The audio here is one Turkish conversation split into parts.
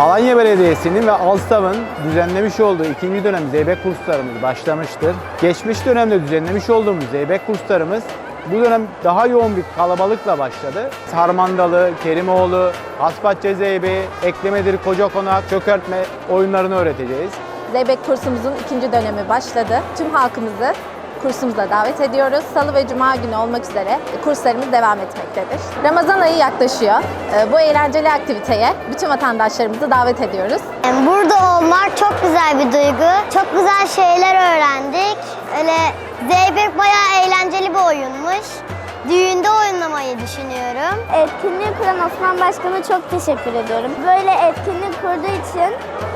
Alanya Belediyesi'nin ve Alstav'ın düzenlemiş olduğu ikinci dönem zeybek kurslarımız başlamıştır. Geçmiş dönemde düzenlemiş olduğumuz zeybek kurslarımız bu dönem daha yoğun bir kalabalıkla başladı. Sarmandalı, Kerimoğlu, Aspatça Zeybeği, Eklemedir, Koca Konak, Çökertme oyunlarını öğreteceğiz. Zeybek kursumuzun ikinci dönemi başladı. Tüm halkımızı kursumuza davet ediyoruz. Salı ve Cuma günü olmak üzere kurslarımız devam etmektedir. Ramazan ayı yaklaşıyor. Ee, Bu eğlenceli aktiviteye bütün vatandaşlarımızı davet ediyoruz. Burada olmak çok güzel bir duygu. Çok güzel şeyler öğrendik. Öyle Zeybek bayağı eğlenceli bir oyunmuş. Düğünde oynamayı düşünüyorum. Etkinliği kuran Osman Başkan'a çok teşekkür ediyorum. Böyle etkinlik kurduğu için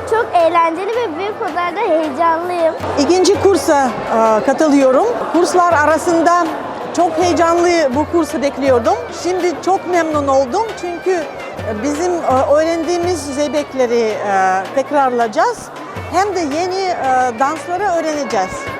çok eğlenceli ve büyük kadar da heyecanlıyım. İkinci kursa e, katılıyorum. Kurslar arasında çok heyecanlı bu kursu bekliyordum. Şimdi çok memnun oldum çünkü e, bizim e, öğrendiğimiz zeybekleri e, tekrarlayacağız. Hem de yeni e, dansları öğreneceğiz.